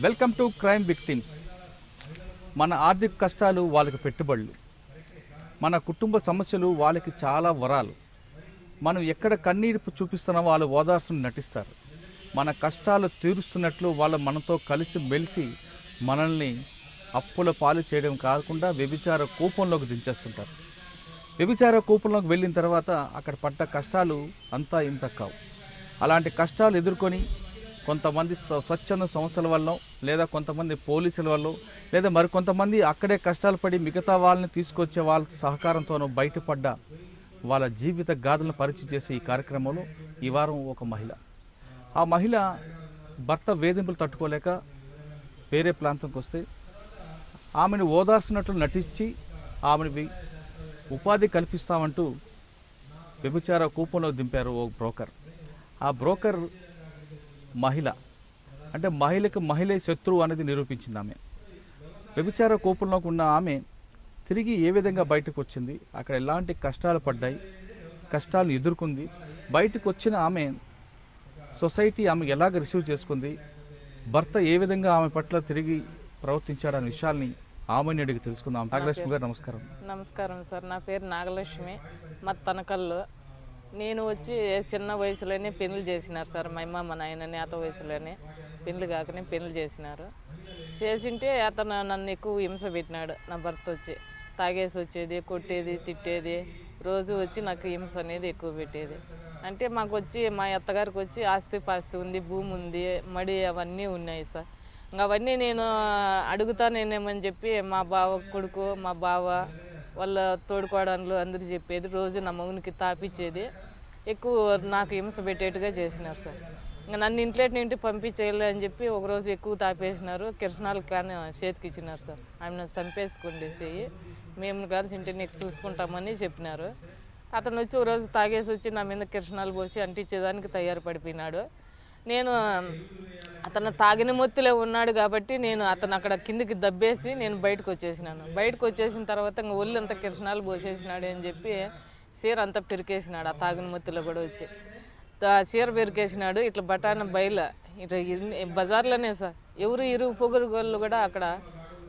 Welcome to crime victims మన ఆర్థిక కష్టాలు వాళ్ళకి పెట్టుబడులు. మన కుటుంబ సమస్యలు వాళ్ళకి చాలా వరాలు. మనం ఎక్కడ కన్నీరు చూపిస్తున్న వాళ్ళు ఓదార్సును నటిస్తారు. మన కష్టాలు తీరుస్తున్నట్లు వాళ్ళు మనతో కలిసి మెలిసి మనల్ని అప్పుల పాలు చేయడం కాకుండా వ్యభిచార కూపంలోకి దించేస్తుంటారు. వ్యభిచార కూపంలోకి వెళ్ళిన తర్వాత అక్కడ పడ్డ కష్టాలు అంతా ఇంత కావు. అలాంటి కష్టాలు ఎదుర్కొని కొంతమంది స్వచ్ఛంద సంస్థల వల్ల లేదా కొంతమంది పోలీసుల వల్ల లేదా మరికొంతమంది అక్కడే కష్టాలు పడి మిగతా వాళ్ళని తీసుకొచ్చే వాళ్ళ సహకారంతోనూ బయటపడ్డ వాళ్ళ జీవిత గాథలను పరిచయం చేసే ఈ కార్యక్రమంలో ఈ వారం ఒక మహిళ. ఆ మహిళ భర్త వేధింపులు తట్టుకోలేక వేరే ప్రాంతంకి వస్తే ఆమెను ఓదార్చినట్లు నటించి ఆమెను ఉపాధి కల్పిస్తామంటూ వ్యభిచార కూపంలో దింపారు ఓ బ్రోకర్. ఆ బ్రోకర్ మహిళ. అంటే మహిళకు మహిళే శత్రువు అనేది నిరూపించింది ఆమె. వ్యభిచార కూపంలోకి ఉన్న ఆమె తిరిగి ఏ విధంగా బయటకు వచ్చింది? అక్కడ ఎలాంటి కష్టాలు పడ్డాయి? కష్టాలను ఎదుర్కొంది. బయటకు వచ్చిన ఆమె సొసైటీ ఆమె ఎలాగ రిసీవ్ చేసుకుంది? భర్త ఏ విధంగా ఆమె పట్ల తిరిగి ప్రవర్తించాడనే విషయాల్ని ఆమెని అడిగి తెలుసుకుందాం. నాగలక్ష్మి గారు నమస్కారం. నమస్కారం సార్. నా పేరు నాగలక్ష్మి. మా తనకల్లు. నేను వచ్చి చిన్న వయసులోనే పెళ్ళి చేసినారు సార్ మా అమ్మ మా నాయన నేత వయసులోనే పెళ్ళి కాకనే పెళ్ళి చేసినారు. చేసింటే అతను నన్ను ఎక్కువ హింస పెట్టినాడు నా భర్త వచ్చి. తాగేసి వచ్చేది కొట్టేది తిట్టేది రోజు వచ్చి నాకు హింస అనేది ఎక్కువ పెట్టేది. అంటే మాకు వచ్చి మా అత్తగారికి వచ్చి ఆస్తి పాస్తి ఉంది భూమి ఉంది మడి అవన్నీ ఉన్నాయి సార్. ఇంకా అవన్నీ నేను అడుగుతానేమని చెప్పి మా బావ కొడుకు మా బావ వాళ్ళ తోడుకోవడాలు అందరూ చెప్పేది రోజు నా మౌనికి తాపించేది ఎక్కువ నాకు హింస పెట్టేట్టుగా చేసినారు సార్. ఇంకా నన్ను ఇంట్లో ఇంటి పంపించేయాలి అని చెప్పి ఒకరోజు ఎక్కువ తాపేసినారు. కిరసనాలు కానీ చేతికి ఇచ్చినారు సార్. ఆమె చంపేసుకోండి చెయ్యి. మేము కలిసి ఇంటి నీకు చూసుకుంటామని చెప్పినారు. అతను వచ్చి ఒక రోజు తాగేసి వచ్చి నా మీద కిరసనాలు పోసి అంటించేదానికి తయారు పడిపోయినాడు నేను అతను తాగిన మొత్తులే ఉన్నాడు కాబట్టి నేను అతను అక్కడ కిందికి దబ్బేసి నేను బయటకు వచ్చేసినాను బయటకు వచ్చేసిన తర్వాత ఇంకా ఒళ్ళు అంతా కిరసనాలు పోసేసినాడు అని చెప్పి సీర అంతా పెరికేసినాడు. ఆ తాగిన మొత్తులో కూడా వచ్చి. సీర చీర పెరికేసినాడు. ఇట్లా బఠాన బయలు ఇట్లా ఇన్ని- బజార్లోనే సార్ ఎవరు ఇరుగు పొగురు వాళ్ళు కూడా అక్కడ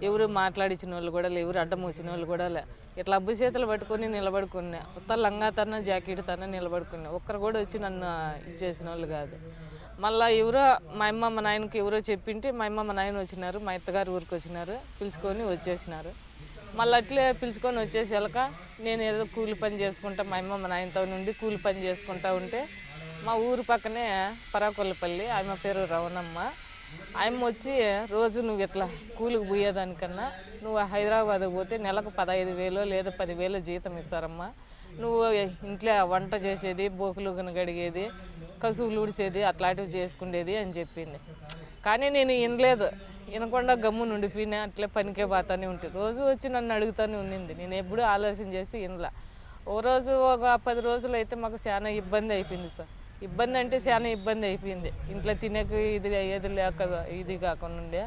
ఎవరు మాట్లాడించిన వాళ్ళు కూడా లేవు ఎవరు అడ్డం వచ్చిన వాళ్ళు కూడా లే. ఇట్లా అబ్బు చేతులు పట్టుకొని నిలబడుకున్నా. ఉత్త లంగా తన జాకెట్ తన నిలబడుకున్నా. ఒక్కరు కూడా వచ్చి నన్ను ఇది చేసిన వాళ్ళు కాదు. మళ్ళీ ఎవరో మా అమ్మ మా నాయనకి ఎవరో చెప్పింటే మా అమ్మ మా నాయన వచ్చినారు మా అత్తగారు ఊరికి వచ్చినారు పిలుచుకొని వచ్చేసినారు. మళ్ళీ అట్లే పిలుచుకొని వచ్చేసి వెళ్ళక నేను ఏదో కూలి పని చేసుకుంటా మా అమ్మ మా నాయనతో నుండి కూలి పని చేసుకుంటా ఉంటే మా ఊరు పక్కనే పరాకొల్లపల్లి ఆమె పేరు రవణమ్మ. ఆమె వచ్చి రోజు నువ్వు ఇట్లా కూలికి పోయేదానికన్నా నువ్వు హైదరాబాద్ పోతే నెలకు పదహైదు వేలు లేదా పదివేలు జీతం ఇస్తారమ్మా. నువ్వు ఇంట్లో వంట చేసేది బోకులు గడిగేది కసువులు ఊడిసేది అట్లాంటివి చేసుకునేది అని చెప్పింది. కానీ నేను వినలేదు. వినకుండా గమ్ము నుండిపోయినా అట్లే పనికే పోతానే ఉంటుంది. రోజు వచ్చి నన్ను అడుగుతూనే ఉన్నింది నేను ఎప్పుడూ ఆలోచన చేసి వినలా. ఓ రోజు ఒక పది రోజులు అయితే మాకు చాలా ఇబ్బంది అయిపోయింది సార్. ఇబ్బంది అంటే చాలా ఇబ్బంది అయిపోయింది. ఇంట్లో తినేకి ఇది ఏది లేక ఇది కాకుండా ఉండే.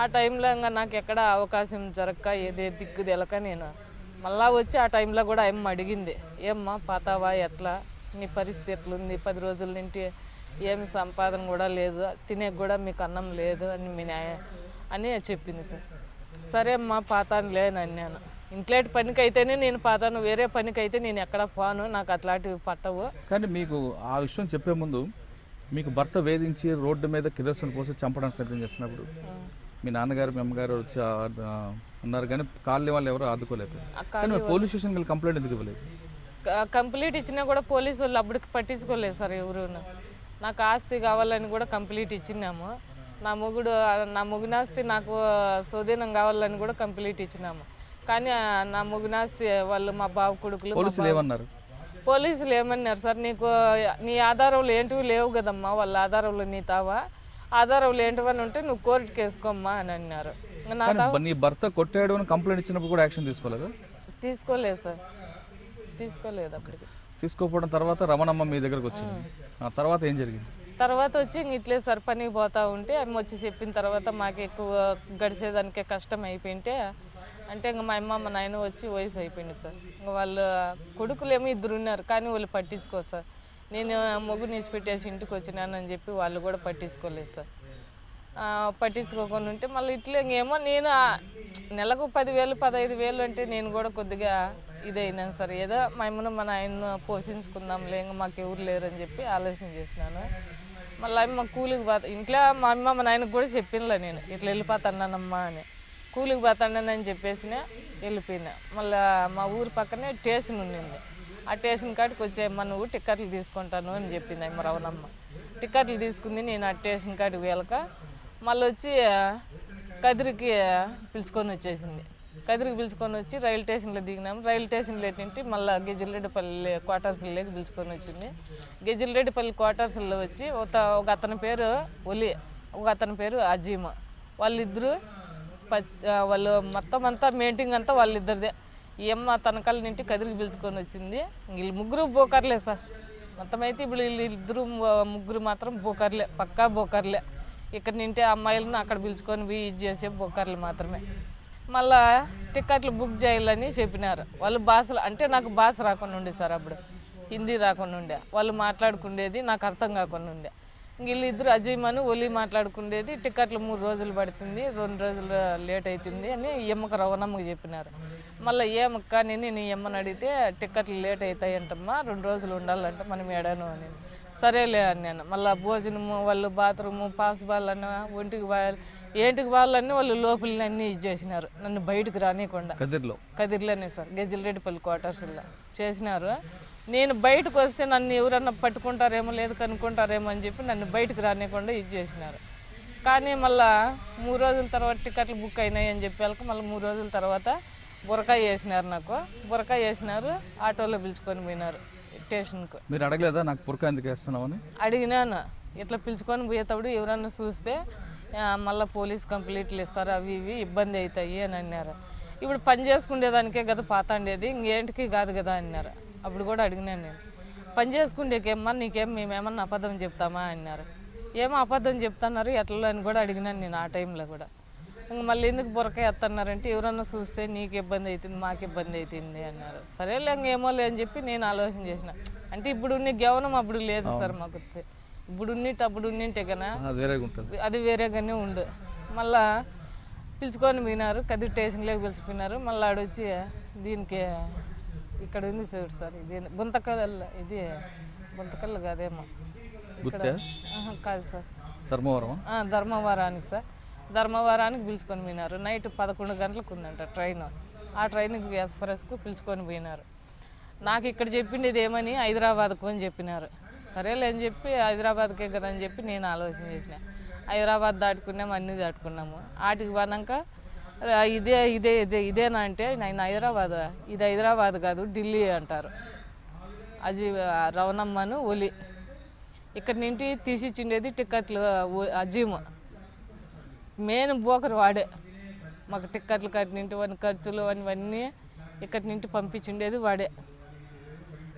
ఆ టైంలో ఇంకా నాకు ఎక్కడ అవకాశం జరగక ఏది దిక్కు తెలక నేను మళ్ళా వచ్చి ఆ టైంలో కూడా అమ్మ అడిగింది ఏమ్మా పాతావా ఎట్లా? నీ పరిస్థితి ఎట్లుంది? పది రోజుల నుండి ఏమి సంపాదన కూడా లేదు తినేకి కూడా మీకు అన్నం లేదు అని మీ నాయ అని చెప్పింది సార్. సరే అమ్మా పాతాను లేని అన్నాను. ఇంట్లోటి పనికి అయితేనే నేను పాతాను వేరే పనికి అయితే నేను ఎక్కడ పోను నాకు అట్లాంటివి పట్టవు. కానీ మీకు ఆ విషయం చెప్పే ముందు మీకు భర్త వేధించి రోడ్డు మీద కిరోసిన్ పోసి చంపడానికి ప్రయత్నం చేస్తున్నప్పుడు మీ నాన్నగారు మీ అమ్మగారు వచ్చి ఉన్నారు కానీ కాలనీ వాళ్ళు ఎవరు ఆదుకోలేదు. పోలీస్ స్టేషన్కి వెళ్ళి కంప్లైంట్ ఎందుకు ఇవ్వలేదు? కంప్లీట్ ఇచ్చినా కూడా పోలీసు వాళ్ళు అప్పటికి పట్టించుకోలేదు సార్ ఎవరు నాకు ఆస్తి కావాలని కూడా కంప్లీట్ ఇచ్చినాము. నా మొగుడు నా మొగునాస్తి నాకు స్వధీనం కావాలని కూడా కంప్లీట్ ఇచ్చినాము. కానీ నా మొగునాస్తి వాళ్ళు మా బావ కొడుకులు పోలీసులు ఏమన్నారు? పోలీసులు ఏమన్నారు సార్? నీకు నీ ఆధారాలు ఏంటివి లేవు కదమ్మా వాళ్ళ ఆధారాలు నీ తావా? ఆధారాలు ఏంటివని ఉంటే నువ్వు కోర్టుకి వేసుకోమ్మా అని అన్నారు. నా నీ భర్త కొట్టాడు అని కంప్లైంట్ ఇచ్చినప్పుడు కూడా యాక్షన్ తీసుకోలేదు? తీసుకోలేదు సార్. తీసుకోలేదు అప్పటికి. తీసుకోకపోవడం తర్వాత రమణమ్మ మీ దగ్గరకు వచ్చింది. ఆ. తర్వాత ఏం జరిగింది? తర్వాత వచ్చి ఇంక ఇట్లే సార్ పనికి పోతా ఉంటే అమ్మ వచ్చి చెప్పిన తర్వాత మాకు ఎక్కువ గడిచేదానికే కష్టం అయిపోయింటే అంటే ఇంక మా అమ్మ మా నాయన వచ్చి వయసు అయిపోయింది సార్. ఇంక వాళ్ళు కొడుకులేమో ఇద్దరు ఉన్నారు కానీ వాళ్ళు పట్టించుకోరు సార్. నేను మొగ్గు పెట్టేసి ఇంటికి వచ్చినానని చెప్పి వాళ్ళు కూడా పట్టించుకోలేదు సార్. పట్టించుకోకుండా ఉంటే మళ్ళీ ఇట్లా ఇంకేమో నేను నెలకు పదివేలు పదహైదు వేలు అంటే నేను కూడా కొద్దిగా ఇదైనాను సార్. ఏదో మేమును మా నాయన పోషించుకుందాంలే ఇంకా మాకు ఎవరు లేరని చెప్పి ఆలోచన చేసినాను. మళ్ళీ అమ్మ కూలికి పోత ఇంట్లో మా అమ్మ మా నాయనకు కూడా చెప్పినలే నేను ఇట్లా వెళ్ళిపోతానమ్మా అని. కూలికి పోతానని చెప్పేసిన వెళ్ళిపోయినా. మళ్ళీ మా ఊరి పక్కనే స్టేషన్ ఉండింది. ఆ స్టేషన్ కాడికి కొంచెం నువ్వు టిక్కెట్లు తీసుకుంటాను అని చెప్పింది అమ్మ రవణమ్మ. టిక్కెట్లు తీసుకుంది నేను ఆ స్టేషన్ కాడికి వెళ్ళక మళ్ళీ వచ్చి కదిరికి పిలుచుకొని వచ్చేసింది. కదిరికి పిలుచుకొని వచ్చి రైలు స్టేషన్లో దిగినాము రైలు స్టేషన్లో ఏంటంటే మళ్ళీ గెజిల్రెడ్డిపల్లి క్వార్టర్స్లోకి పిలుచుకొని వచ్చింది. గెజిల్రెడ్డిపల్లి క్వార్టర్స్లో వచ్చి ఒక ఒక అతని పేరు ఒలి ఒక అతని పేరు అజీమ్. వాళ్ళిద్దరూ ప- వాళ్ళు మొత్తం అంతా మెయింటింగ్ అంతా వాళ్ళిద్దరిదే. ఈ అమ్మ తనకాల నింటి కదిరికి పిలుచుకొని వచ్చింది. వీళ్ళు ముగ్గురు బోకర్లే సార్. మొత్తం అయితే ఇప్పుడు వీళ్ళు ఇద్దరు ముగ్గురు మాత్రం బోకర్లే పక్కా బోకర్లే. ఇక్కడ నింటే అమ్మాయిలను అక్కడ పిలుచుకొని పోయి ఇది చేసే బోకర్లు మాత్రమే. మళ్ళా టికెట్లు బుక్ చేయాలని చెప్పినారు. వాళ్ళు భాషలు అంటే నాకు భాష రాకుండా ఉండే సార్ అప్పుడు. హిందీ రాకుండా ఉండే. వాళ్ళు మాట్లాడుకుండేది నాకు అర్థం కాకుండా ఉండే. వీళ్ళిద్దరు అజయమని ఒలి మాట్లాడుకునేది టికెట్లు మూడు రోజులు పడుతుంది. రెండు రోజులు లేట్ అవుతుంది అని ఎమ్మకు అమ్మకు రవణమ్మకి చెప్పినారు. మళ్ళీ ఏమక్క నేను నీ ఎమ్మని అడిగితే టికెట్లు లేట్ అవుతాయంటమ్మా రెండు రోజులు ఉండాలంట మనం ఏడాను అని. సరేలే అని నేను మళ్ళీ భోజనము వాళ్ళు బాత్రూము పాస్ అన్న ఒంటికి పోయాలి ఏంటికి వాళ్ళన్నీ వాళ్ళు లోపలని అన్నీ ఇచ్చేసినారు నన్ను బయటకు రానియకుండా. కదిర్లో. కదిర్లోనే సార్ గెజిల్రెడ్డిపల్లి క్వార్టర్స్లో చేసినారు. నేను బయటకు వస్తే నన్ను ఎవరన్నా పట్టుకుంటారేమో లేదు కనుక్కుంటారేమో అని చెప్పి నన్ను బయటకు రానియకుండా ఇది చేసినారు. కానీ మళ్ళా మూడు రోజుల తర్వాత టికెట్లు బుక్ అయినాయి అని చెప్పేళ్ళకి మళ్ళీ మూడు రోజుల తర్వాత బురకాయ వేసినారు నాకు. బురకాయ వేసినారు ఆటోలో పిలుచుకొని పోయినారు స్టేషన్కు. మీరు అడగలేదా నాకు పురక ఎందుకు వేస్తున్నామని అడిగినాను. ఇట్లా పిలుచుకొని పోయేటప్పుడు ఎవరన్నా చూస్తే మళ్ళా పోలీస్ కంప్లైంట్లు ఇస్తారు అవి ఇవి ఇబ్బంది అవుతాయి అని అన్నారు. ఇప్పుడు పని చేసుకునేదానికే కదా పాతాండేది ఇంకేంటికి కాదు కదా అన్నారు. అప్పుడు కూడా అడిగినాను నేను. పని చేసుకునేకేమ్మా నీకేం మేమేమన్నా అబద్ధం చెప్తామా అన్నారు. ఏమో అబద్ధం చెప్తున్నారు ఎట్లా అని కూడా అడిగినాను నేను ఆ టైంలో కూడా. ఇంక మళ్ళీ ఎందుకు బురకాయ ఎత్తన్నారంటే ఎవరన్నా చూస్తే నీకు ఇబ్బంది అవుతుంది మాకు ఇబ్బంది అవుతుంది అన్నారు. సరేలే ఇంకేమోలే అని చెప్పి నేను ఆలోచన చేసిన. అంటే ఇప్పుడు ఉన్న గవనం అప్పుడు లేదు సార్ మాకు. ఇప్పుడు ఉన్నట్టు అప్పుడు ఉన్నట్టే కదా అది వేరేగా ఉంటుంది. అది వేరేగానే ఉండు. మళ్ళా పిలుచుకొని పోయినారు కదిరి స్టేషన్లోకి పిలిచిపోయినారు మళ్ళీ ఆడొచ్చి దీనికి ఇక్కడ ఉంది చూడు సార్ ఇది గుంతకల్ ఇది గుంతకల్ కాదేమో. కాదు సార్. ధర్మవరం? ధర్మవరానికి సార్. ధర్మవరానికి పిలుచుకొని పోయినారు. నైట్ పదకొండు గంటలకు ఉందంట ట్రైన్. ఆ ట్రైన్కి ఎక్స్ప్రెస్కు పిలుచుకొని పోయినారు. నాకు ఇక్కడ చెప్పిండేది ఏమని? హైదరాబాద్కు అని చెప్పినారు. సరేలే అని చెప్పి హైదరాబాద్కే కదా అని చెప్పి నేను ఆలోచన చేసిన. హైదరాబాద్ దాటుకున్నాము అన్నీ దాటుకున్నాము. ఆటికి పోనాక ఇదే ఇదే ఇదే ఇదేనా? అంటే నేను హైదరాబాద్ ఇది హైదరాబాద్ కాదు ఢిల్లీ అంటారు. అజీ రవణమ్మను ఒలి. ఇక్కడ నుండి తీసిచ్చిండేది టిక్కెట్లు ఒ- అజీమ్. మెయిన్ బోకర్ వాడే. మాకు టిక్కెట్లు కట్టింటి వన్ ఖర్చులు అన్నీ ఇక్కడి నుండి పంపించిండేది వాడే.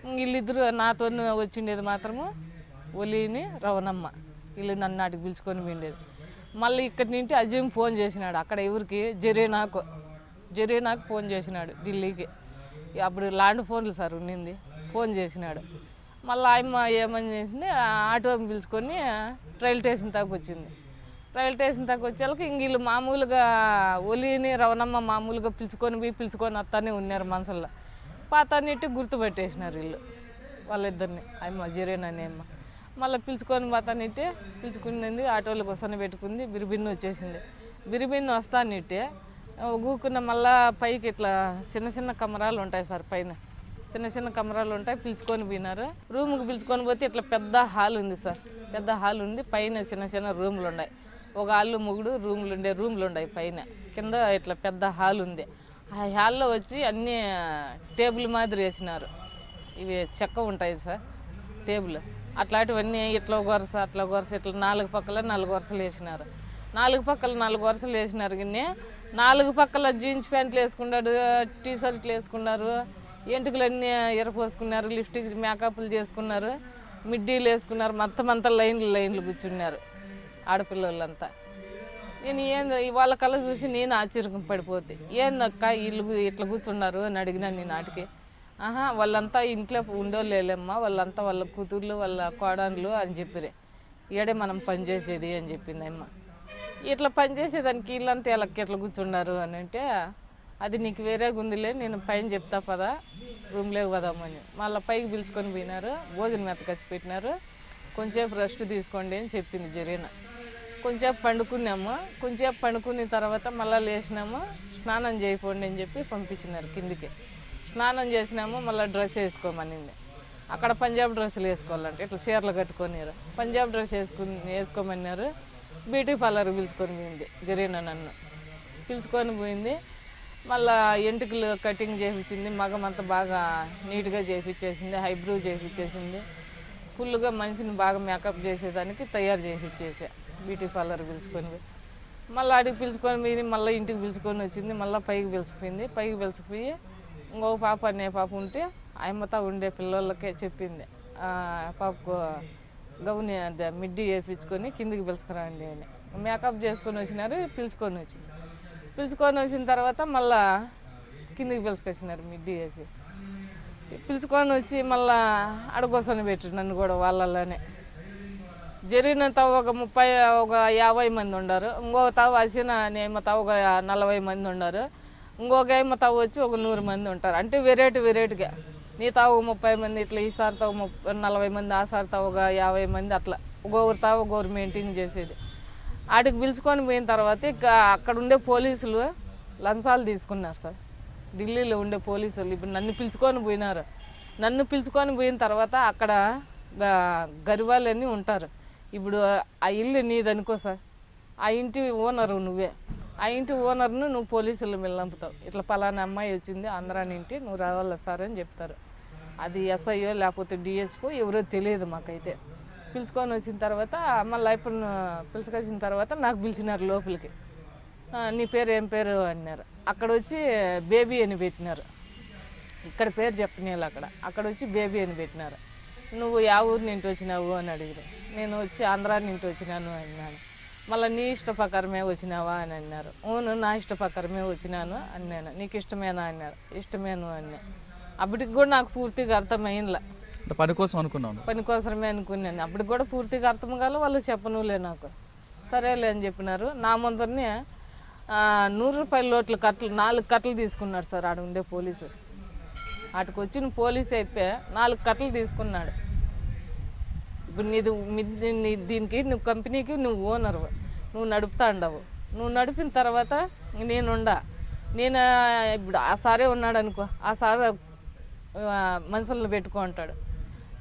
వీళ్ళిద్దరు నాతో వచ్చిండేది మాత్రము ఒలిని రవణమ్మ. వీళ్ళు నన్ను నాటికి పిలుచుకొని పోయిండేది. మళ్ళీ ఇక్కడి నుండి అజయం ఫోన్ చేసినాడు. అక్కడ ఎవరికి? జరీనాకు. జరీనాకు ఫోన్ చేసినాడు ఢిల్లీకి. అప్పుడు ల్యాండ్ ఫోన్లు సార్ ఉన్నింది. ఫోన్ చేసినాడు. మళ్ళీ ఆయమ్మ ఏమని చేసింది? ఆటో పిలుచుకొని రైల్ స్టేషన్ దాకా వచ్చింది. రైల్ స్టేషన్ దాకా వచ్చేళ్ళకి ఇంక వీళ్ళు మామూలుగా ఒలిని రవణమ్మ మామూలుగా పిలుచుకొని పోయి పిలుచుకొని వస్తానే ఉన్నారు మనసుల్లో పాతాన్నిటి గుర్తుపెట్టేసినారు వీళ్ళు వాళ్ళిద్దరిని. అమ్మ జీరేన్ అనే అమ్మ. మళ్ళీ పిలుచుకొని పోతానిట్టే పిలుచుకునేది ఆటోలో వస్తాను పెట్టుకుంది బిరిబిన్ను వచ్చేసింది. బిరిబిన్ను వస్తానిట్టే ఊకున్న మళ్ళా పైకి ఇట్లా చిన్న చిన్న కమరాలు ఉంటాయి సార్ పైన. చిన్న చిన్న కమరాలు ఉంటాయి పిలుచుకొని పోయినారు. రూమ్కి పిలుచుకొని పోతే ఇట్లా పెద్ద హాల్ ఉంది సార్. పెద్ద హాల్ ఉంది పైన చిన్న చిన్న రూమ్లు ఉన్నాయి. ఒక ఆళ్ళు ముగుడు రూమ్లు ఉండే రూమ్లు ఉన్నాయి పైన. కింద ఇట్లా పెద్ద హాల్ ఉంది. ఆ హాల్లో వచ్చి అన్ని టేబుల్ మాదిరి వేసినారు. ఇవి చెక్క ఉంటాయి సార్ టేబుల్. అట్లాంటివన్నీ ఇట్లా ఒక వరుస అట్లా ఒక వరుస ఇట్లా నాలుగు పక్కల నాలుగు వరుసలు వేసినారు. నాలుగు పక్కల నాలుగు వరుసలు వేసినారు కానీ నాలుగు పక్కల జీన్స్ ప్యాంట్లు వేసుకున్నాడు టీ షర్ట్లు వేసుకున్నారు. ఎంటుకలన్నీ ఎరపోసుకున్నారు లిప్స్టిక్ మేకప్లు చేసుకున్నారు. మిడ్డీలు వేసుకున్నారు మొత్తం అంతా లైన్లు లైన్లు కూర్చున్నారు ఆడపిల్లలంతా. నేను ఏంది వాళ్ళ కళ్ళ చూసి నేను ఆశ్చర్యం పడిపోతే ఏందక్క వీళ్ళు ఇట్లా కూర్చున్నారు అని అడిగినాను నేను నాటికి ఆహా వాళ్ళంతా ఇంట్లో ఉండోళ్ళేలేమ్మా వాళ్ళంతా వాళ్ళ కూతుర్లు వాళ్ళ కోడన్లు అని చెప్పిరే ఈడే మనం పని చేసేది అని చెప్పింది అమ్మ ఇట్లా పనిచేసేదానికి వీళ్ళంతా వీళ్ళకి ఎట్లా కూర్చున్నారు అని అంటే అది నీకు వేరే గుందిలే నేను పైన చెప్తా పదా రూమ్లోకి పదామని. మళ్ళీ పైకి పిలుచుకొని పోయినారు భోజనం మెత్తకొచ్చి పెట్టినారు కొంచెంసేపు రెస్ట్ తీసుకోండి అని చెప్పింది జరిగిన కొంచెంసేపు పండుకున్నాము. కొంచెంసేపు పండుకున్న తర్వాత మళ్ళీ లేచినాము. స్నానం చేయకండి అని చెప్పి పంపించినారు కిందికి. స్నానం చేసినాము మళ్ళీ డ్రెస్ వేసుకోమనింది. అక్కడ పంజాబ్ డ్రెస్సులు వేసుకోవాలంటే. ఇట్లా చీరలు కట్టుకొనిరు పంజాబ్ డ్రెస్ వేసుకుని వేసుకోమన్నారు. బ్యూటీ పార్లర్ పిలుచుకొని పోయింది జరిగిన నన్ను. పిలుచుకొని పోయింది. మళ్ళా ఎంటుకలు కటింగ్ చేయించింది. మగం అంతా బాగా నీట్గా చేయించేసింది. హైబ్రూ చేయించేసింది. ఫుల్గా మనిషిని బాగా మేకప్ చేసేదానికి తయారు చేసి ఇచ్చేసా బ్యూటీ పార్లర్ పిలుచుకొని పోయి. మళ్ళీ అడిగి పిలుచుకొని పోయి మళ్ళీ ఇంటికి పిలుచుకొని వచ్చింది మళ్ళీ పైకి పిలుచుకుపోయింది పైకి పిలుచుకుపోయి ఇంకో పాప అనే పాప ఉంటే ఆయమ్మతో ఉండే పిల్లలకే చెప్పింది. పాపకు గౌని అదే మిడ్డీ వేయించుకొని కిందికి పిలుచుకురండి అని. మేకప్ చేసుకొని వచ్చినారు పిలుచుకొని వచ్చి పిలుచుకొని వచ్చిన తర్వాత మళ్ళా కిందికి పిలుచుకొచ్చినారు మిడ్డీ వేసి. పిలుచుకొని వచ్చి మళ్ళా అడగొసని పెట్టి నన్ను కూడా వాళ్ళలోనే. జరిగిన తావు ఒక ముప్పై ఒక యాభై మంది ఉన్నారు ఇంకొక తావు వచ్చిన నేమ తావు ఒక నలభై మంది ఉన్నారు ఇంకొక ఏమో తావు వచ్చి ఒక నూరు మంది ఉంటారు. అంటే వెరైటీ వెరైటీగా. నీ తావు ముప్పై మంది ఇట్లా ఈసారి తావు ముప్పై నలభై మంది ఆ సారి తావు ఒక యాభై మంది అట్లా. ఒక్కొక్కరు తావు ఒక్కొక్కరు మెయింటైన్ చేసేది. ఆడికి పిలుచుకొని పోయిన తర్వాత ఇక అక్కడ ఉండే పోలీసులు లంచాలు తీసుకున్నారు సార్. ఢిల్లీలో ఉండే పోలీసులు ఇప్పుడు నన్ను పిలుచుకొని పోయినారు. నన్ను పిలుచుకొని పోయిన తర్వాత అక్కడ గరివాళ్ళని ఉంటారు. ఇప్పుడు ఆ ఇల్లు నీదనుకో సార్. ఆ ఇంటి ఓనరు నువ్వే. ఆ ఇంటి ఓనర్ను నువ్వు పోలీసులు మిల్లంపుతావు ఇట్లా పలానా అమ్మాయి వచ్చింది ఆంధ్రాని ఇంటి నువ్వు రావాలా సార్ అని చెప్తారు. అది ఎస్ఐఓ లేకపోతే డిఎస్పో ఎవరో తెలియదు మాకైతే. పిలుచుకొని వచ్చిన తర్వాత మళ్ళీ లైఫ్ను పిలుచుకొచ్చిన తర్వాత నాకు పిలిచినారు లోపలికి. నీ పేరు ఏం పేరు అన్నారు. అక్కడ వచ్చి బేబీ అని పెట్టినారు. ఇక్కడ పేరు చెప్పనీళ్ళు అక్కడ. అక్కడ వచ్చి బేబీ అని పెట్టినారు. నువ్వు యా ఊరు నుంచి వచ్చినావు అని అడిగారు. నేను వచ్చి ఆంధ్రా నుంచి వచ్చినాను అన్నాను మళ్ళీ నీ ఇష్ట ప్రకారమే వచ్చినావా అని అన్నారు. అవును నా ఇష్ట ప్రకారమే వచ్చినాను అన్నాను. నీకు ఇష్టమేనా అన్నారు. ఇష్టమేను అన్నా. అప్పటికి కూడా నాకు పూర్తిగా అర్థమైందిలా. అంటే పని కోసం అనుకున్నాను పని కోసమే అనుకున్నాను. అప్పటికి కూడా పూర్తిగా అర్థం కాల వాళ్ళు చెప్పనులే నాకు. సరేలే అని చెప్పినారు. నా ముందరనే నూరు రూపాయల లోట్ల కట్టలు నాలుగు కట్టలు తీసుకున్నాడు సార్ ఆడ ఉండే పోలీసు. అటుకు వచ్చిన పోలీసు అయితే నాలుగు కట్టలు తీసుకున్నాడు. ఇప్పుడు నీది నీ దీనికి నువ్వు కంపెనీకి నువ్వు ఓనర్. నువ్వు నడుపుతా ఉండవు నువ్వు నడిపిన తర్వాత నేనుండా నేను ఇప్పుడు ఆ సారే ఉన్నాడు అనుకో. ఆ సార్ మనుషులను పెట్టుకో అంటాడు.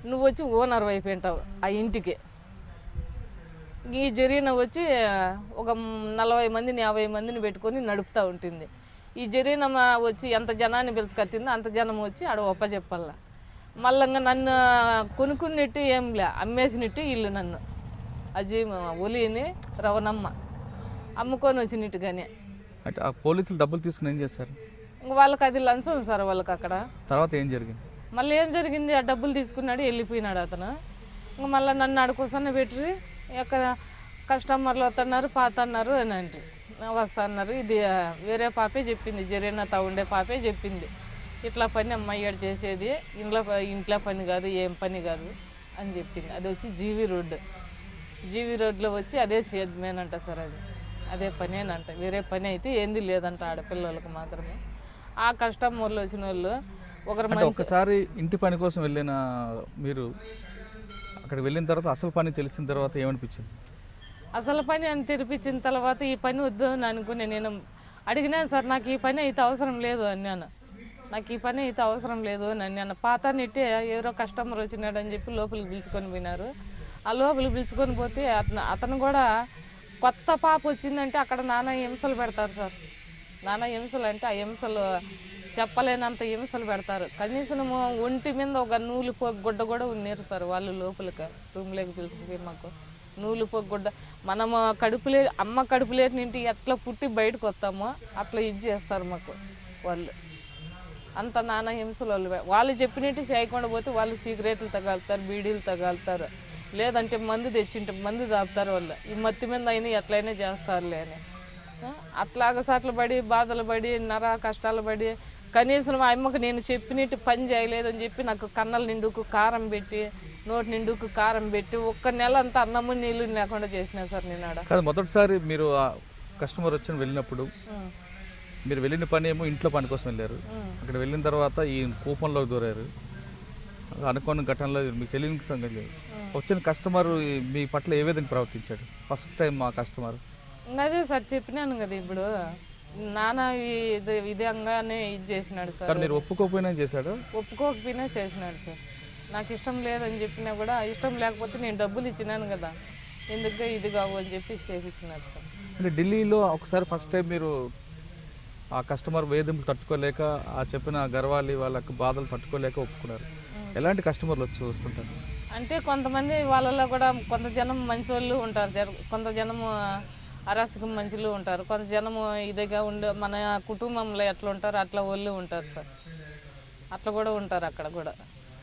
నువ్వు వచ్చి ఓనర్ అయిపోయింటావు ఆ ఇంటికి. ఈ జరిగిన వచ్చి ఒక నలభై మందిని యాభై మందిని పెట్టుకొని నడుపుతూ ఉంటుంది. ఈ జరిగిన వచ్చి ఎంత జనాన్ని పిలుచుకొచ్చిందో అంత జనం వచ్చి ఆడ ఒప్ప చెప్పాల మళ్ళీ ఇంకా నన్ను కొనుక్కున్నట్టు ఏం లే అమ్మేసినట్టు ఇల్లు నన్ను. అజీ ఒలిని రవణమ్మ. అమ్ముకొని వచ్చినట్టుగానే అంటే ఆ పోలీసులు డబ్బులు తీసుకుని ఏం చేస్తారు ఇంక వాళ్ళకి అది లంచం సార్ వాళ్ళకి అక్కడ. తర్వాత ఏం జరిగింది? మళ్ళీ ఏం జరిగింది? ఆ డబ్బులు తీసుకున్నాడు వెళ్ళిపోయినాడు అతను. ఇంక మళ్ళీ నన్ను అడుకోసన్న పెట్టి ఎక్కడ కస్టమర్లు వస్తున్నారు పాతన్నారు అని అంటే వస్తున్నారు ఇది ఆ, వేరే పాపే చెప్పింది జరీనత ఉండే పాపే చెప్పింది. ఇట్లా పని అమ్మాయి చేసేది. ఇంట్లో ఇంట్లో పని కాదు ఏం పని కాదు అని చెప్పింది. అది వచ్చి జీవి రోడ్డు. జీవి రోడ్లో వచ్చి అదే సేద్మేనంట సార్ అది. అదే పనేనంట వేరే పని అయితే ఏంది లేదంట ఆడపిల్లలకు మాత్రమే. ఆ కస్టమర్లు వచ్చిన వాళ్ళు ఒకరు అంటే ఒక్కసారి ఇంటి పని కోసం వెళ్ళిన మీరు అక్కడికి వెళ్ళిన తర్వాత అసలు పని తెలిసిన తర్వాత ఏమనిపించింది? అసలు పని అని తెరిపించిన తర్వాత ఈ పని వద్దు అని అనుకుని నేను అడిగినాను సార్ నాకు ఈ పని అయితే అవసరం లేదు అన్నాను. నాకు ఈ పని అయితే అవసరం లేదు నన్ను అన్నాను పాత నెట్టే ఎవరో కస్టమర్ వచ్చినాడు అని చెప్పి లోపలికి పిలుచుకొని పోయినారు. ఆ లోపలికి పిలుచుకొని పోతే అతను అతను కూడా కొత్త పాప వచ్చిందంటే అక్కడ నానా హింసలు పెడతారు సార్. నానా హింసలు అంటే ఆ హింసలు చెప్పలేనంత హింసలు పెడతారు. కనీసం ఒంటి మీద ఒక నూలు పోగు గుడ్డ కూడా ఉన్నారు సార్ వాళ్ళు లోపలికి రూమ్లోకి పిలుచుకుపోయి మాకు. నూలు పోగు గుడ్డ మనము కడుపులే అమ్మ కడుపులే నింటి ఎట్లా పుట్టి బయటకు వస్తామో అట్లా ఇది చేస్తారు మాకు వాళ్ళు. అంత నానా హింసలు వాళ్ళు చెప్పినట్టు చేయకుండా పోతే వాళ్ళు సిగరెట్లు తగాలుతారు బీడీలు తగాలుతారు. లేదంటే మందు తెచ్చింటే మందు తాపుతారు వాళ్ళు. ఈ మత్తి మీద అయినా ఎట్లయినా చేస్తారులే అని. అట్లాగ సాట్లు పడి బాధలు పడి నర కష్టాలు పడి కనీసం మా అమ్మకు నేను చెప్పినట్టు పని చేయలేదని చెప్పి నాకు కన్నల నిండుకు కారం పెట్టి నోటి నిండుకు కారం పెట్టి ఒక్క నెల అంతా అన్నము నీళ్ళు లేకుండా చేసిన సార్ నేను మొదటిసారి మీరు కస్టమర్ వచ్చి వెళ్ళినప్పుడు. మీరు వెళ్ళిన పని ఏమో ఇంట్లో పని కోసం వెళ్ళారు. అక్కడ వెళ్ళిన తర్వాత ఈ కూపంలోకి దూరారు. అనుకోని ఘటనలో మీకు తెలియని సంగతి లేదు. వచ్చిన కస్టమర్ మీ పట్ల ఏ విధంగా ప్రవర్తించాడు? ఫస్ట్ టైం మా కస్టమర్. అదే సార్ చెప్పినాను కదా ఇప్పుడు. నాన్న ఇది విధంగానే ఇది చేసినాడు సార్. మీరు ఒప్పుకోకపోయినా చేశాడు? ఒప్పుకోకపోయినా చేసినాడు సార్. నాకు ఇష్టం లేదని చెప్పినా కూడా ఇష్టం లేకపోతే నేను డబ్బులు ఇచ్చినాను కదా. ఎందుకు ఇది కావు అని చెప్పి చేపించినాడు సార్. అంటే ఢిల్లీలో ఒకసారి ఫస్ట్ టైం మీరు ఆ కస్టమర్ వేధింపు తట్టుకోలేక ఆ చెప్పిన గర్వాలి వాళ్ళకి బాధలు తట్టుకోలేక ఒప్పుకున్నారు. ఎలాంటి కస్టమర్లు వచ్చి వస్తుంటారు అంటే కొంతమంది వాళ్ళలో కూడా కొంత జనం మంచి వాళ్ళు ఉంటారు కొంత జనము అరాచకం మంచులు ఉంటారు. కొంత జనము ఇదిగా ఉండే మన కుటుంబంలో ఎట్లా ఉంటారు అట్లా వాళ్ళు ఉంటారు సార్. అట్లా కూడా ఉంటారు అక్కడ కూడా.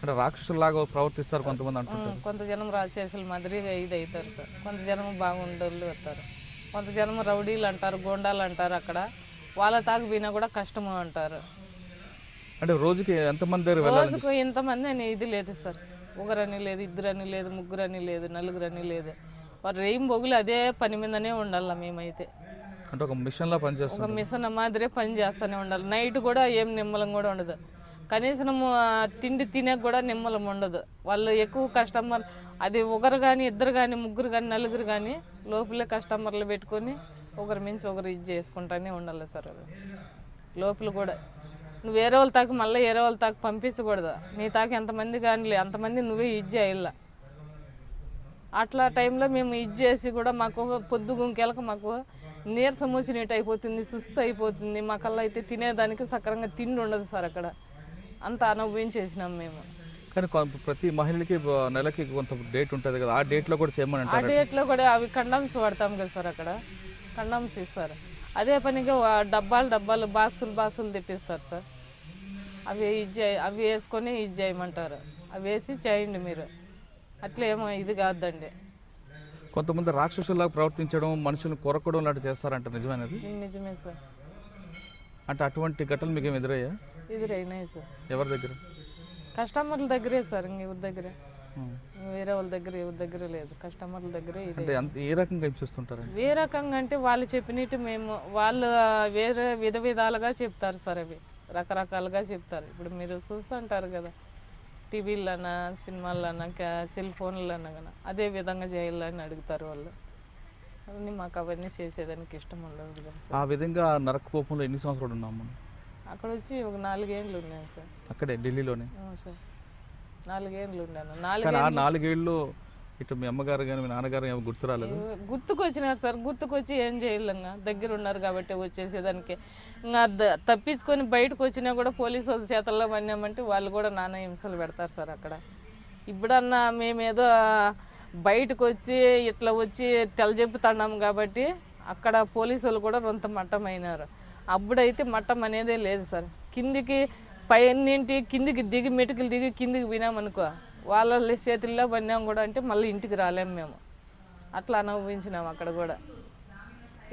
అంటే రాక్షసులాగా ప్రవర్తిస్తారు కొంతమంది అంటుంటారు. ఉం, కొంత జనం రాచేసుల మాదిరిగా ఇది అవుతారు సార్. కొంత జనం బాగుండోళ్ళు వస్తారు. కొంత జనం రౌడీలు అంటారు గోండాలు అంటారు అక్కడ. వాళ్ళ తాగుపోయినా కూడా కష్టము అంటారు. అంటే రోజుకి ఎంతమంది దగ్గర వెళ్ళాలి? రోజుకు ఇంతమంది అని ఇది లేదు సార్. ఒకరని లేదు ఇద్దరని లేదు ముగ్గురని లేదు నలుగురని లేదు. వారు రెయిన్ బొగులు అదే పని మీదనే ఉండాలి మేమైతే. అంటే ఒక మిషన్లా పనిచేస్తుంది ఒక మిషన్ మాదిరే పని చేస్తూనే ఉండాలి. నైట్ కూడా ఏం నిమ్మలం కూడా ఉండదు. కనీసం తిండి తినే కూడా నిమ్మలం ఉండదు. వాళ్ళు ఎక్కువ కస్టమర్ అది ఒకరు కానీ ఇద్దరు కానీ ముగ్గురు కానీ నలుగురు కానీ లోపలే కస్టమర్లు పెట్టుకొని ఒకరి మించి ఒకరు ఇది చేసుకుంటానే ఉండాలి సార్ అది. లోపల కూడా. నువ్వు వేరే వాళ్ళ తాకి మళ్ళీ వేరే వాళ్ళ తాకి పంపించకూడదు. నీ తాకి ఎంతమంది కానీ అంతమంది నువ్వే ఇది చేయాల. అట్లా టైంలో మేము ఇది చేసి కూడా మాకు పొద్దు గుంకెలకు మాకు నీరసం వచ్చినట్టు అయిపోతుంది సుస్థ అయిపోతుంది. మాకల్లా అయితే తినేదానికి సక్రంగా తిండి ఉండదు సార్ అక్కడ. అంత అనుభవించేసినాం మేము. కానీ ప్రతి మహిళకి నెలకి కొంత డేట్ ఉంటుంది కదా. ఆ డేట్లో కూడా చేయమని ఆ డేట్లో కూడా అవి కండమ్స్ వాడతాం కదా సార్ అక్కడ. కండమ్స్ ఇస్తారు అదే పనిగా డబ్బాలు డబ్బాలు బాక్సులు బాక్సులు తెప్పిస్తారు సార్. అవి ఇది అవి వేసుకొని ఇది చేయమంటారు. అవి వేసి చేయండి మీరు. అట్లా ఏమో ఇది కాదండి. కొంతమంది రాక్షసులాగా ప్రవర్తించడం మనుషులను కొరకడం లాంటి చేస్తారంట నిజమైనది నిజమే సార్. అంటే అటువంటి ఘటనలు మీకు ఏమి ఎదురయ్యా? ఎదురైనాయి సార్. ఎవరి దగ్గర? కస్టమర్ల దగ్గరే సార్ ఇంక ఎవరి దగ్గరే. వేరే వాళ్ళ దగ్గర ఎవరి దగ్గర లేదు. కస్టమర్ల దగ్గరే అంటే ఏ రకంగా హింసిస్తుంటారండి? ఏ రకంగా అంటే వాళ్ళు చెప్పినట్టు మేము వాళ్ళు వేరే విధ విధాలుగా చెప్తారు సార్ అవి. రకరకాలుగా చెప్తారు. ఇప్పుడు మీరు చూస్తుంటారు కదా టీవీలన్నా సినిమాలన్నా సెల్ ఫోన్లన్నా కానీ అదే విధంగా చేయాలని అడుగుతారు వాళ్ళు. అవన్నీ మాకు అవన్నీ చేసేదానికి ఇష్టం ఉండదు కదా సార్. ఆ విధంగా నరకపోపంలో ఎన్ని సంవత్సరాలు ఉన్నాం మనం అక్కడ వచ్చి ఒక నాలుగేండ్లు ఉన్నాను సార్. అక్కడే ఢిల్లీలోనే? సార్. నాలుగేండ్లు ఉన్నాను కానీ నాలుగే ఆ నాలుగేళ్ళు ఇటు మీ అమ్మగారు కానీ మీ నాన్నగారు ఏమో గుర్తు రాలేదు గుర్తుకొచ్చినారు సార్. గుర్తుకొచ్చి ఏం చేయలేంగా. దగ్గర ఉన్నారు కాబట్టి వచ్చేసేదానికి. ఇంకా తప్పించుకొని బయటకు వచ్చినా కూడా పోలీసు వాళ్ళ చేతల్లో పడినామంటే వాళ్ళు కూడా నానా హింసలు పెడతారు సార్ అక్కడ. ఇప్పుడన్నా మేమేదో బయటకు వచ్చి ఇట్లా వచ్చి తెలజెప్పుతున్నాము కాబట్టి అక్కడ పోలీసు వాళ్ళు కూడా రొంత మట్టమైనారు. అప్పుడైతే మట్టం అనేదే లేదు సార్. కిందికి పైన్నింటి కిందికి దిగి మెటుకులు దిగి కిందికి పోయినామనుకో వాళ్ళ చేతుల్లో పడినాం కూడా అంటే మళ్ళీ ఇంటికి రాలేము మేము. అట్లా అనుభవించినాం అక్కడ కూడా.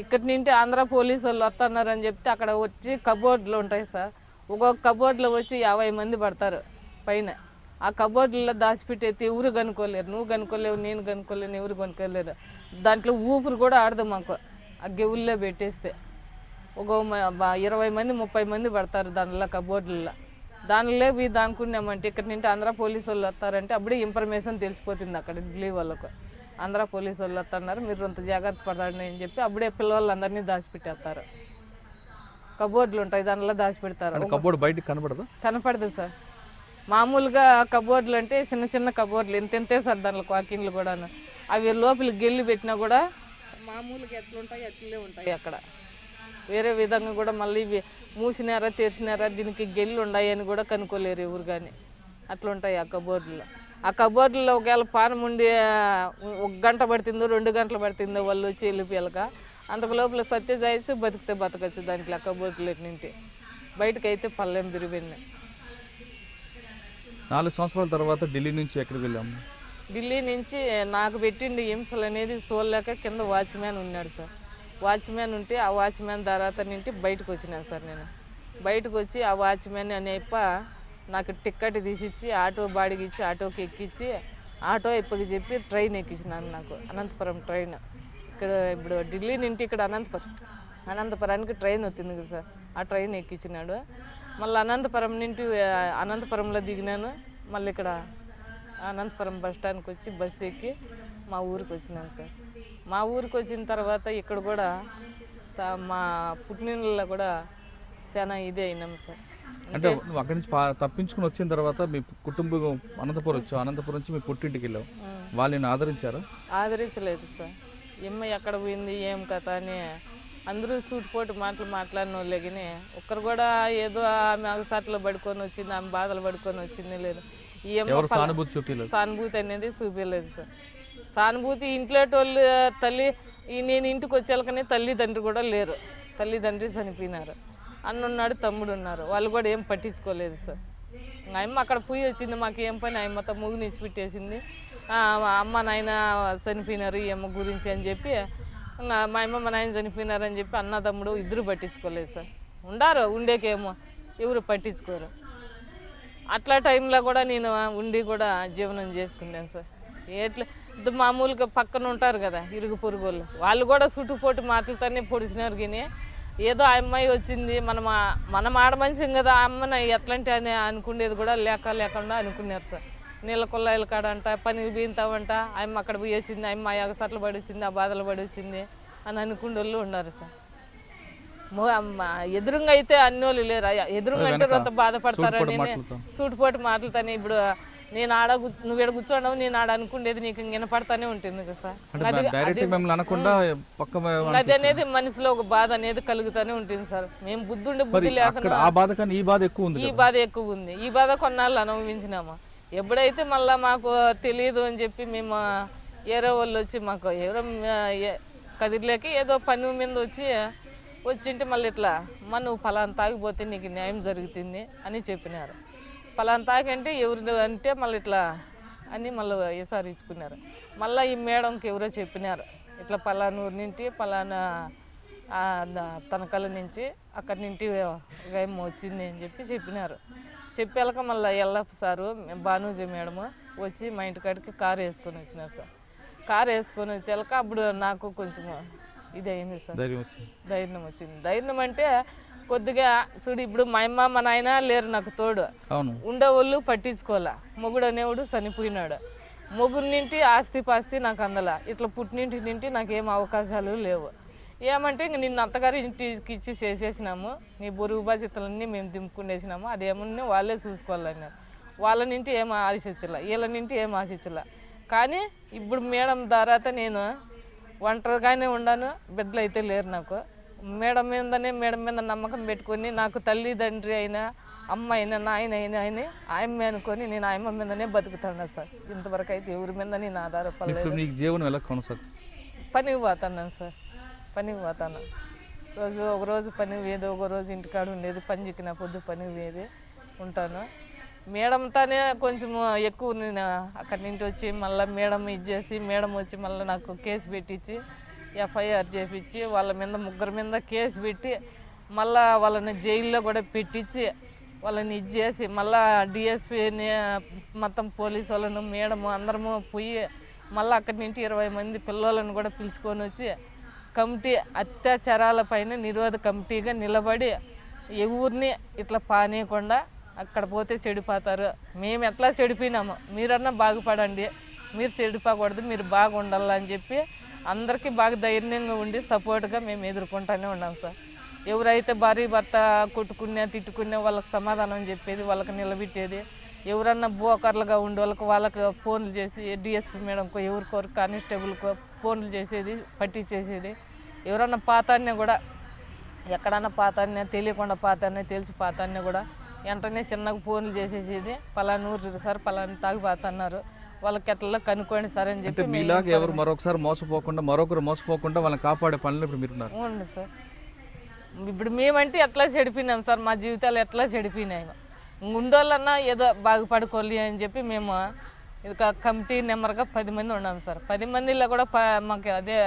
ఇక్కడి నుండి ఆంధ్ర పోలీసు వాళ్ళు వస్తున్నారు అని చెప్తే అక్కడ వచ్చి కబోర్డ్లు ఉంటాయి సార్. ఒక్కొక్క కబోర్డ్లో వచ్చి యాభై మంది పడతారు పైన. ఆ కబోర్డుల్లో దాచిపెట్టేస్తే ఎవరు కనుక్కోలేరు. నువ్వు కనుక్కోలేవు నేను కనుక్కోలేను ఎవరు కనుక్కోలేరు. దాంట్లో ఊపిరి కూడా ఆడదు మాకు. ఆ గెవుల్లో పెట్టేస్తే. ఒక ఇరవై మంది ముప్పై మంది పడతారు దానిలో కబోర్డుల్లో. దానిలో పోయి దానుకున్నామంటే ఇక్కడ నుండి ఆంధ్ర పోలీసు వాళ్ళు వస్తారంటే అప్పుడే ఇన్ఫర్మేషన్ తెలిసిపోతుంది అక్కడ ఢిల్లీ వాళ్ళకు. ఆంధ్ర పోలీసు వాళ్ళు వస్తున్నారు మీరు అంత జాగ్రత్త పడండి అని చెప్పి అప్పుడే పిల్లవాళ్ళందరినీ దాచిపెట్టేస్తారు. కబోర్డులు ఉంటాయి దానిలో దాచిపెడతారు. కబోర్డ్ బయటికి కనబడదు కనపడదు సార్. మామూలుగా కబోర్డులు అంటే చిన్న చిన్న కబోర్డులు ఎంత ఎంతే సార్ దాంట్లో వాకిన్లు కూడా అవి లోపలికి గెల్లి పెట్టినా కూడా మామూలుగా ఎట్లుంటాయి అట్లే ఉంటాయి అక్కడ. వేరే విధంగా కూడా మళ్ళీ మూసినారా తెరిచినారా దీనికి గెల్లు ఉన్నాయి అని కూడా కనుక్కోలేరు ఎవరు కానీ. అట్లుంటాయి ఆ కబోర్డులో. ఆ కబోర్డులో ఒకవేళ పానం ఉండి ఒక గంట పడుతుందో రెండు గంటలు పడుతుందో వాళ్ళు వచ్చి వెళ్ళిపోయాక అంతకు లోపల సత్య చేయొచ్చు బతికితే బతకచ్చు దాంట్లో ఆ కబోర్డులు నింటి బయటకైతే పల్లెం తిరిగిపోయినాయి నాలుగు సంవత్సరాల తర్వాత ఢిల్లీ నుంచి ఎక్కడికి వెళ్ళాము ఢిల్లీ నుంచి నాకు పెట్టిండి హింసలు అనేది చూడలేక కింద వాచ్మ్యాన్ ఉన్నాడు సార్. వాచ్మ్యాన్ ఉంటే ఆ వాచ్మ్యాన్ తర్వాత నుండి బయటకు వచ్చినాను సార్ నేను. బయటకు వచ్చి ఆ వాచ్మ్యాన్ అనేప్ప నాకు టిక్కెట్ తీసిచ్చి ఆటో బాడికి ఇచ్చి ఆటోకి ఎక్కించి ఆటో ఇప్పటికి చెప్పి ట్రైన్ ఎక్కించినాను నాకు. అనంతపురం ట్రైన్. ఇక్కడ ఇప్పుడు ఢిల్లీ నుండి ఇక్కడ అనంతపురం. అనంతపురానికి ట్రైన్ వచ్చింది కదా సార్. ఆ ట్రైన్ ఎక్కించినాడు మళ్ళీ అనంతపురం నుండి అనంతపురంలో దిగినాను. మళ్ళీ ఇక్కడ అనంతపురం బస్ స్టాండ్కి వచ్చి బస్సు ఎక్కి మా ఊరికి వచ్చినాను సార్. మా ఊరికి వచ్చిన తర్వాత ఇక్కడ కూడా మా పుట్టినలో కూడా చాలా ఇదే అయినాం సార్. అంటే నువ్వు అక్కడి నుంచి తప్పించుకుని వచ్చిన తర్వాత మీ కుటుంబం అనంతపురం వచ్చావు. అనంతపురం నుంచి మీ పుట్టింటికి వెళ్ళావు. వాళ్ళు నేను ఆదరించారా? ఆదరించలేదు సార్. ఎమ్మ ఎక్కడ పోయింది ఏం కథ అని అందరూ సూటిపోటు మాటలు మాట్లాడిన వాళ్ళే కానీ ఒక్కరు కూడా ఏదో ఆమె అగసాట్లో పడుకొని వచ్చింది ఆమె బాధలు పడుకొని వచ్చింది లేదు. సానుభూతి అనేది చూపించలేదు సార్. సానుభూతి ఇంట్లో వాళ్ళు తల్లి ఈ నేను ఇంటికి వచ్చేళ్ళకనే తల్లిదండ్రి కూడా లేరు. తల్లిదండ్రి చనిపోయినారు. అన్నున్నాడు తమ్ముడు ఉన్నారు వాళ్ళు కూడా ఏం పట్టించుకోలేదు సార్. ఇంకా అమ్మ అక్కడ పోయి వచ్చింది మాకు ఏం పని అమ్మతో ముగ్గుని ఇచ్చిపెట్టేసింది ఆ, అమ్మ నాయన చనిపోయినారు ఈ అమ్మ గురించి అని చెప్పి. ఇంకా మా అమ్మ మా నాయన చనిపోయినారు అని చెప్పి అన్న తమ్ముడు ఇద్దరు పట్టించుకోలేదు సార్. ఉండారు ఉండేకేమో. ఎవరు పట్టించుకోరు. అట్లా టైంలో కూడా నేను ఉండి కూడా జీవనం చేసుకున్నాను సార్. ఎట్లా మామూలుగా పక్కన ఉంటారు కదా ఇరుగు పొరుగు వాళ్ళు వాళ్ళు కూడా చుట్టుపోటు మాటలతోనే పొడిచినారు కానీ ఏదో ఆ అమ్మాయి వచ్చింది మనం మనం ఆడ మనిషిం కదా ఆ అమ్మని ఎట్లాంటి అని అనుకునేది కూడా లేక లేకుండా అనుకున్నారు సార్. నీళ్ళ కొల్లాయిల కాడంట పనికి బీంతావంట అమ్మ అక్కడ పోయి వచ్చింది ఆ అమ్మ అగసట్లు పడి వచ్చింది ఆ బాధలు పడి వచ్చింది అని అనుకునే వాళ్ళు ఉన్నారు సార్. ఎదురుగా అయితే అన్నోళ్ళు లేరు. ఎదురుగా అంటే అంత బాధపడతారని. సూటిపోటు మాటలతోనే ఇప్పుడు నేను ఆడ నువ్వు ఇక్కడ కూర్చోండవు నేను ఆడ అనుకునేది నీకు వినపడతానే ఉంటుంది కదా సార్. అది అనేది మనసులో ఒక బాధ అనేది కలుగుతూనే ఉంటుంది సార్. మేము బుద్ధుండి బుద్ధి లేకుండా ఆ బాధ కానీ ఈ బాధ ఎక్కువ ఉంది ఈ బాధ ఎక్కువ ఉంది. ఈ బాధ కొన్నాళ్ళు అనుభవించినాము. ఎప్పుడైతే మళ్ళీ మాకు తెలియదు అని చెప్పి మేము ఏరో వాళ్ళు వచ్చి మాకు ఎవరో కదిరిలేక ఏదో పని మీద వచ్చి వచ్చింటే మళ్ళీ ఇట్లా మా నువ్వు ఫలానా తాగిపోతే నీకు న్యాయం జరుగుతుంది అని చెప్పినారు. ఫలానా తాగంటే ఎవరు అంటే మళ్ళీ ఇట్లా అని మళ్ళీ ఈసారి ఇచ్చుకున్నారు. మళ్ళీ ఈ మేడంకి ఎవరో చెప్పినారు. ఇట్లా పలానూరు నుండి పలానా తనకల నుంచి అక్కడి ఒక ఏమో వచ్చింది అని చెప్పి చెప్పినారు. చెప్పాక మళ్ళీ ఎల్లప్ప సారు భానూజీ మేడము వచ్చి మా ఇంటికాడికి కారు వేసుకొని వచ్చినారు సార్. కారు వేసుకొని వచ్చాక అప్పుడు నాకు కొంచెం ఇది అయింది సార్. ధైర్యం వచ్చింది. ధైర్యం వచ్చింది. ధైర్యం అంటే కొద్దిగా చూడు ఇప్పుడు మా అమ్మ మా నాయన లేరు నాకు తోడు. అవును. ఉండేవాళ్ళు పట్టించుకోలే మొగుడు అనేవాడు చనిపోయినాడు. మొగుడు నింటి ఆస్తి పాస్తి నాకు అందల. ఇట్లా పుట్టినింటి నింటి నాకు ఏం అవకాశాలు లేవు. ఏమంటే ఇంక నిన్ను అత్తగారి ఇంటికి ఇచ్చి చేసేసినాము. నీ బరువు బాధ్యతలన్నీ మేము దింపుకునేసినాము. అదేమన్నా వాళ్ళే చూసుకోవాలన్నారు వాళ్ళ నింటి ఏం ఆశించలే. వీళ్ళ నింటి ఏం ఆశించలే. కానీ ఇప్పుడు మేడం తర్వాత నేను ఒంటరిగానే ఉన్నాను బిడ్డలు అయితే లేరు నాకు. మేడం మీదనే మేడం మీద నమ్మకం పెట్టుకొని నాకు తల్లిదండ్రి అయినా అమ్మ అయినా నాయన అయినా అయినా ఆయమ్మ అనుకొని నేను ఆయమ్మ మీదనే బతుకుతాను సార్. ఇంతవరకు అయితే ఎవరి మీద నేను ఆధారపడలేదు. నీకు జీవనం ఎలా కొనసాగు పనికి పోతున్నాను సార్. పనికి పోతాను రోజు ఒక రోజు పనికి పోయేది ఒక రోజు ఇంటికాడ ఉండేది పని చిక్కిన పొద్దు పనికి పోయేది ఉంటాను. మేడంతోనే కొంచెం ఎక్కువ నేను అక్కడి నుంచి వచ్చి మళ్ళీ మేడం ఇది చేసి మేడం వచ్చి మళ్ళీ నాకు కేసు పెట్టించి ఎఫ్ఐఆర్ చేపించి వాళ్ళ మీద ముగ్గురు మీద కేసు పెట్టి మళ్ళా వాళ్ళని జైల్లో కూడా పెట్టించి వాళ్ళని ఇది చేసి మళ్ళా డిఎస్పీని మొత్తం పోలీసు వాళ్ళను మేడము అందరము పోయి మళ్ళీ అక్కడి నుంచి ఇరవై మంది పిల్లలను కూడా పిలుచుకొని వచ్చి కమిటీ అత్యాచారాల పైన నిరోధ కమిటీగా నిలబడి ఎవరిని ఇట్లా పానీయకుండా అక్కడ పోతే చెడిపోతారు. మేము ఎట్లా చెడిపోయినాము? మీరన్నా బాగుపడండి. మీరు చెడిపోకూడదు. మీరు బాగుండాలని చెప్పి అందరికీ బాగా ధైర్యంగా ఉండి సపోర్ట్గా మేము ఎదుర్కొంటూనే ఉన్నాం సార్. ఎవరైతే భార్య భర్త కొట్టుకున్నా తిట్టుకున్నా వాళ్ళకి సమాధానం చెప్పేది వాళ్ళకి నిలబెట్టేది ఎవరన్నా బోకర్లుగా ఉండే వాళ్ళకి వాళ్ళకి ఫోన్లు చేసి డిఎస్పీ మేడంకో ఎవరికో కానిస్టేబుల్కో ఫోన్లు చేసేది పట్టించేసేది. ఎవరన్నా పాతాన్ని కూడా ఎక్కడన్నా పాతాన్ని తెలియకుండా పాతాన్ని తెలిసి పాతాన్ని కూడా వెంటనే చిన్నగా ఫోన్లు చేసేసేది. పలానా ఊరు సార్ పలానా తాగి పాతన్నారు. వాళ్ళకి ఎట్లా కనుక్కోండి సార్ అని చెప్పి మీలాగా ఎవరు మరొకసారి మోసపోకుండా మరొకరు మోసపోకుండా వాళ్ళని కాపాడే పనులు ఇప్పుడు మీరున్నారు. ఉండు సార్. ఇప్పుడు మేమంటే ఎట్లా చెడిపోయినాం సార్? మా జీవితాలు ఎట్లా చెడిపోయినాయి? ఉండోళ్ళన్నా ఏదో బాగుపడుకోవాలి అని చెప్పి మేము ఇది కమిటీ నెంబర్గా పది మంది ఉన్నాం సార్. పది మందిలో కూడా మాకు అదే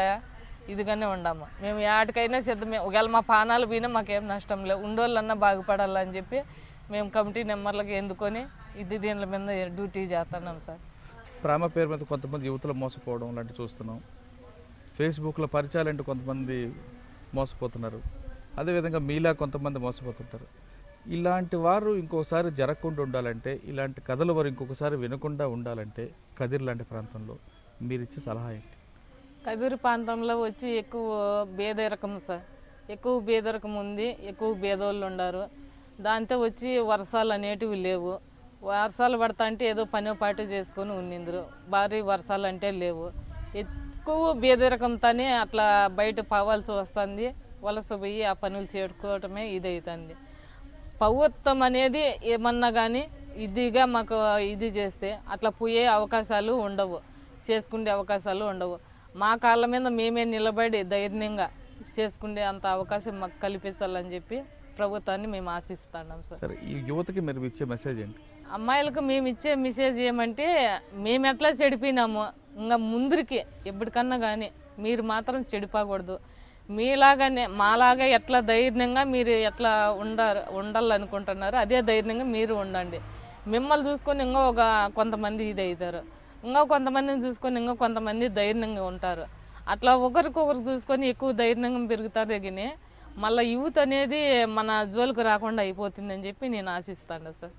ఇదిగానే ఉన్నాము. మేము యాటికైనా సిద్ధమే. ఒకవేళ మా పానాలు పోయినా మాకేం నష్టం లేదు ఉండోళ్ళన్నా బాగుపడాలని చెప్పి మేము కమిటీ నెంబర్లకి ఎందుకొని ఇది దీనిల మీద డ్యూటీ చేస్తున్నాం సార్. ప్రేమ పేరు మీద కొంతమంది యువతలు మోసపోవడం లాంటివి చూస్తున్నాం. ఫేస్బుక్లో పరిచయాలు అంటే కొంతమంది మోసపోతున్నారు. అదేవిధంగా మీలా కొంతమంది మోసపోతుంటారు. ఇలాంటి వారు ఇంకోసారి జరగకుండా ఉండాలంటే ఇలాంటి కథలు వారు ఇంకొకసారి వినకుండా ఉండాలంటే కదిర్ లాంటి ప్రాంతంలో మీరు ఇచ్చే సలహా ఏంటి? కదిరి ప్రాంతంలో వచ్చి ఎక్కువ బేదరికం సార్. ఎక్కువ బేదరికం ఉంది ఎక్కువ బేదోళ్ళు ఉన్నారు దాంతో వచ్చి వర్షాలు అనేటివి లేవు. వర్షాలు పడతా అంటే ఏదో పని పాటు చేసుకొని ఉన్నిందరు. భారీ వర్షాలు అంటే లేవు. ఎక్కువ బేదరికంతోనే అట్లా బయట పోవాల్సి వస్తుంది. వలస పోయి ఆ పనులు చేసుకోవటమే ఇది అవుతుంది ప్రభుత్వం అనేది ఏమన్నా కానీ ఇదిగా మాకు ఇది చేస్తే అట్లా పోయే అవకాశాలు ఉండవు. చేసుకునే అవకాశాలు ఉండవు. మా కాళ్ళ మీద మేమే నిలబడి ధైర్యంగా చేసుకునే అంత అవకాశం మాకు కల్పించాలని చెప్పి ప్రభుత్వాన్ని మేము ఆశిస్తున్నాం సార్. ఈ యువతకి మీరు ఇచ్చే మెసేజ్ ఏంటి? అమ్మాయిలకు మేము ఇచ్చే మెసేజ్ ఏమంటే మేము ఎట్లా చెడిపోయినాము ఇంకా ముందరికి ఎప్పటికన్నా కానీ మీరు మాత్రం చెడిపోకూడదు. మీలాగానే మాలాగా ఎట్లా ధైర్యంగా మీరు ఎట్లా ఉండారు ఉండాలనుకుంటున్నారు అదే ధైర్యంగా మీరు ఉండండి. మిమ్మల్ని చూసుకొని ఇంకా ఒక కొంతమంది ఇది అవుతారు. ఇంకా కొంతమందిని చూసుకొని ఇంకా కొంతమంది ధైర్యంగా ఉంటారు. అట్లా ఒకరికొకరు చూసుకొని ఎక్కువ ధైర్యంగా పెరుగుతారు కానీ మళ్ళీ యూత్ అనేది మన జోలికి రాకుండా అయిపోతుందని చెప్పి నేను ఆశిస్తాను సార్.